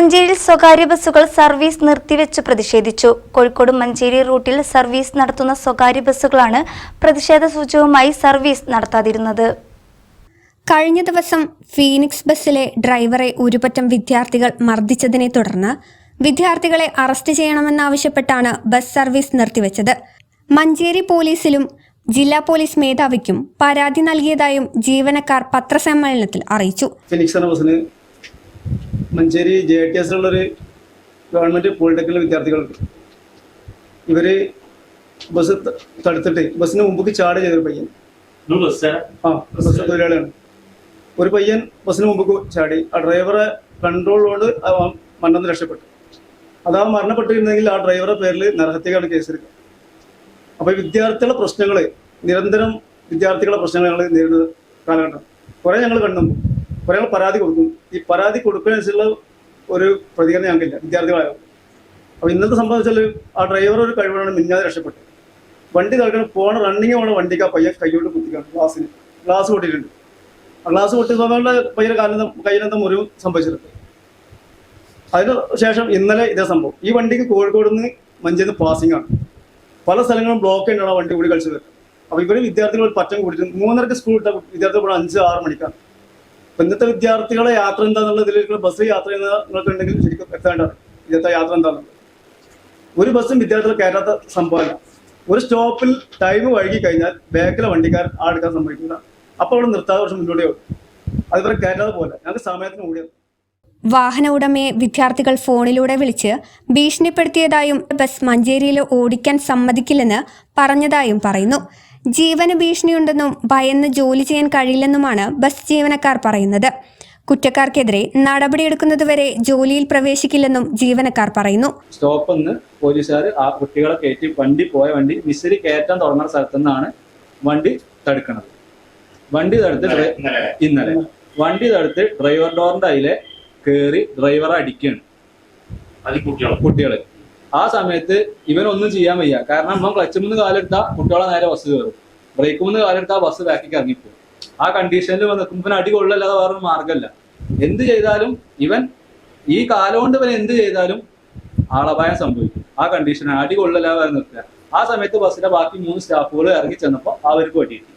മഞ്ചേരിയിൽ സ്വകാര്യ ബസ്സുകൾ സർവീസ് നിർത്തിവെച്ച് പ്രതിഷേധിച്ചു. കോഴിക്കോട് മഞ്ചേരി റൂട്ടിൽ സർവീസ് നടത്തുന്ന സ്വകാര്യ ബസ്സുകളാണ് പ്രതിഷേധ സൂചകമായി സർവീസ് നടത്താതിരുന്നത്. കഴിഞ്ഞ ദിവസം ഫീനിക്സ് ബസ്സിലെ ഡ്രൈവറെ ഒരുപറ്റം വിദ്യാർത്ഥികൾ മർദ്ദിച്ചതിനെ തുടർന്ന് വിദ്യാർത്ഥികളെ അറസ്റ്റ് ചെയ്യണമെന്നാവശ്യപ്പെട്ടാണ് ബസ് സർവീസ് നിർത്തിവെച്ചത്. മഞ്ചേരി പോലീസിലും ജില്ലാ പോലീസ് മേധാവിക്കും പരാതി നൽകിയതായും ജീവനക്കാർ പത്രസമ്മേളനത്തിൽ അറിയിച്ചു. മഞ്ചേരി ജെ ടി എസിലുള്ളൊരു ഗവൺമെന്റ് പോളിടെക്നിക്കൽ വിദ്യാർത്ഥികളുണ്ട് ഇവർ ബസ് തടുത്തിട്ട് ബസ്സിന് മുമ്പ് ചാട് ചെയ്തൊരു പയ്യൻ. ആ ബസ് തൊഴിലാളിയാണ്. ഒരു പയ്യൻ ബസ്സിന് മുമ്പ് ചാടി ആ ഡ്രൈവറെ കൺട്രോളിലോട് മണ്ണെന്ന് രക്ഷപ്പെട്ടു. അതാ മരണപ്പെട്ടിരുന്നെങ്കിൽ ആ ഡ്രൈവറെ പേരിൽ നരഹത്യക്കാണ് കേസെടുക്കുക. അപ്പോൾ വിദ്യാർത്ഥികളുടെ പ്രശ്നങ്ങൾ നിരന്തരം വിദ്യാർത്ഥികളുടെ പ്രശ്നങ്ങൾ ഞങ്ങൾ നേരിടുന്ന കാലഘട്ടം. കുറേ ഞങ്ങൾ കണ്ടു. ഞങ്ങൾ പരാതി കൊടുക്കും. ഈ പരാതി കൊടുക്കുന്നതിനുള്ള ഒരു പ്രതികരണം ഞങ്ങൾക്കില്ല വിദ്യാർത്ഥികളായ. അപ്പോൾ ഇന്നത്തെ സംബന്ധിച്ചാൽ ആ ഡ്രൈവർ ഒരു കഴിവാണ് മിന്നാതെ രക്ഷപ്പെട്ടു. വണ്ടി തടുക്കണം പോണ റണ്ണിങ് പോണ വണ്ടിക്ക് ആ പയ്യൻ കൈകൊണ്ട് കുത്തിക്കാണ് ഗ്ലാസ്സിന് ഗ്ലാസ് പൊട്ടിയിട്ടുണ്ട്. ആ ഗ്ലാസ് സമയമുള്ള പയ്യനെ കാലിന് കയ്യിലെന്താ മുറിവ് സംഭവിച്ചിട്ടുണ്ട്. അതിന് ശേഷം ഇന്നലെ ഇതേ സംഭവം. ഈ വണ്ടിക്ക് കോഴിക്കോട് നിന്ന് മഞ്ചേന്ന് പാസിംഗ് ആണ്. പല സ്ഥലങ്ങളും ബ്ലോക്ക് ചെയ്യണം ആ വണ്ടി കൂടി കളിച്ചത്. അപ്പോൾ ഇവർ വിദ്യാർത്ഥികൾ ഒരു പറ്റം കൂടിയിട്ട് മൂന്നരക്ക് സ്കൂൾ വിട്ട വിദ്യാർത്ഥികൾ അഞ്ച് ആറ് മണിക്കാണ്. ഇന്നത്തെ വിദ്യാർത്ഥികളെ യാത്ര എന്താണെന്നുള്ള ഇതിലേക്ക് ബസ് യാത്ര ചെയ്യുന്ന നിങ്ങൾക്ക് ശരിക്കും എത്തേണ്ട ഇന്നത്തെ യാത്ര എന്താണ്? ഒരു ബസ്സും വിദ്യാർത്ഥികൾ കയറ്റാത്ത സംഭവമല്ല ഒരു സ്റ്റോപ്പിൽ ടൈം വഴുകി കഴിഞ്ഞാൽ ബാക്കിലെ വണ്ടിക്കാർ ആ എടുക്കാൻ സംഭവിക്കില്ല അപ്പോൾ അവിടെ നിർത്താതെ വർഷം മുന്നോട്ടേ പോകും അത് ഇവരെ കയറ്റാതെ പോലെ ഞങ്ങൾക്ക് സമയത്തിന് കൂടിയത് വാഹന ഉടമയെ വിദ്യാർത്ഥികൾ ഫോണിലൂടെ വിളിച്ച് ഭീഷണിപ്പെടുത്തിയതായും ബസ് മഞ്ചേരിയിൽ ഓടിക്കാൻ സമ്മതിക്കില്ലെന്ന് പറഞ്ഞതായും പറയുന്നു. ജീവന് ഭീഷണിയുണ്ടെന്നും ഭയന്ന് ജോലി ചെയ്യാൻ കഴിയില്ലെന്നുമാണ് ബസ് ജീവനക്കാർ പറയുന്നത്. കുറ്റക്കാർക്കെതിരെ നടപടിയെടുക്കുന്നതുവരെ ജോലിയിൽ പ്രവേശിക്കില്ലെന്നും ജീവനക്കാർ പറയുന്നു. സ്റ്റോപ്പിൽ നിന്ന് പോലീസുകാർ ആ കുട്ടികളെ കയറ്റി വണ്ടി പോയ വണ്ടി മിസ്സിൽ കയറ്റാൻ തുടങ്ങുന്ന സ്ഥലത്തു നിന്നാണ് വണ്ടി തടുക്കുന്നത് വണ്ടി തടുത്ത് ഇന്നലെ വണ്ടി തടുത്ത് ഡ്രൈവർ ഡോറിന്റെ അതിലെ കയറി ഡ്രൈവറെ അടിക്കുകയാണ്. കുട്ടികൾ. ആ സമയത്ത് ഇവനൊന്നും ചെയ്യാൻ വയ്യ. കാരണം ഇവൻ ക്ലച്ച് മുന്ന് കാലെടുത്താൽ കുട്ടികളെ നേരെ ബസ് കയറും. ബ്രേക്ക് മുന്ന് കാലെടുത്താൽ ബസ് ബാക്കി ഇറങ്ങിപ്പോ ആ കണ്ടീഷനിൽ വന്ന് ഇവൻ അടി കൊള്ളല്ലാതെ വേറൊരു മാർഗമല്ല എന്ത് ചെയ്താലും ഇവൻ ഈ കാലം കൊണ്ട് ഇവൻ എന്ത് ചെയ്താലും ആളപായം സംഭവിക്കും. ആ കണ്ടീഷൻ അടി കൊള്ളല്ലാതെ വേറെ നിർത്തുക. ആ സമയത്ത് ബസ്സിലെ ബാക്കി മൂന്ന് സ്റ്റാഫുകൾ ഇറങ്ങി ചെന്നപ്പോൾ അവർക്ക് വേണ്ടിയിട്ട്.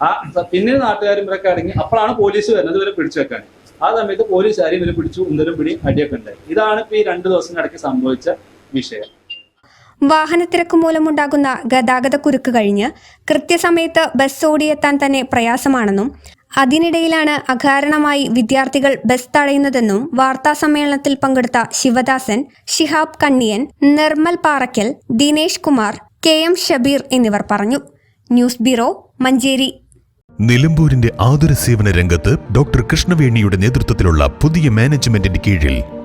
ആ പിന്നെ നാട്ടുകാരും ഇവരൊക്കെ അടങ്ങി അപ്പോഴാണ് പോലീസ് വരുന്നത് ഇവരെ പിടിച്ചു വെക്കാൻ. ആ സമയത്ത് പോലീസുകാരും ഇവരെ പിടിച്ചു ഉന്തരും പിടി അടിയൊക്കെ ഉണ്ടായി. ഇതാണ് ഇപ്പൊ ഈ രണ്ടു ദിവസത്തിനിടയ്ക്ക് സംഭവിച്ച വിഷയം. വാഹനത്തിരക്ക് മൂലമുണ്ടാകുന്ന ഗതാഗത കുരുക്ക് കഴിഞ്ഞ് കൃത്യസമയത്ത് ബസ് ഓടിയെത്താൻ തന്നെ പ്രയാസമാണെന്നും അതിനിടയിലാണ് അകാരണമായി വിദ്യാർത്ഥികൾ ബസ് തടയുന്നതെന്നും വാർത്താ സമ്മേളനത്തിൽ പങ്കെടുത്ത ശിവദാസൻ ഷിഹാബ് കണ്ണിയൻ നിർമ്മൽ പാറയ്ക്കൽ ദിനേശ് കുമാർ കെ എം ഷബീർ എന്നിവർ പറഞ്ഞു. News bureau Manjeri. നിലമ്പൂരിന്റെ ആതുര സേവന രംഗത്ത് ഡോക്ടർ കൃഷ്ണവേണിയുടെ നേതൃത്വത്തിലുള്ള പുതിയ മാനേജ്മെന്റിന്റെ കീഴിൽ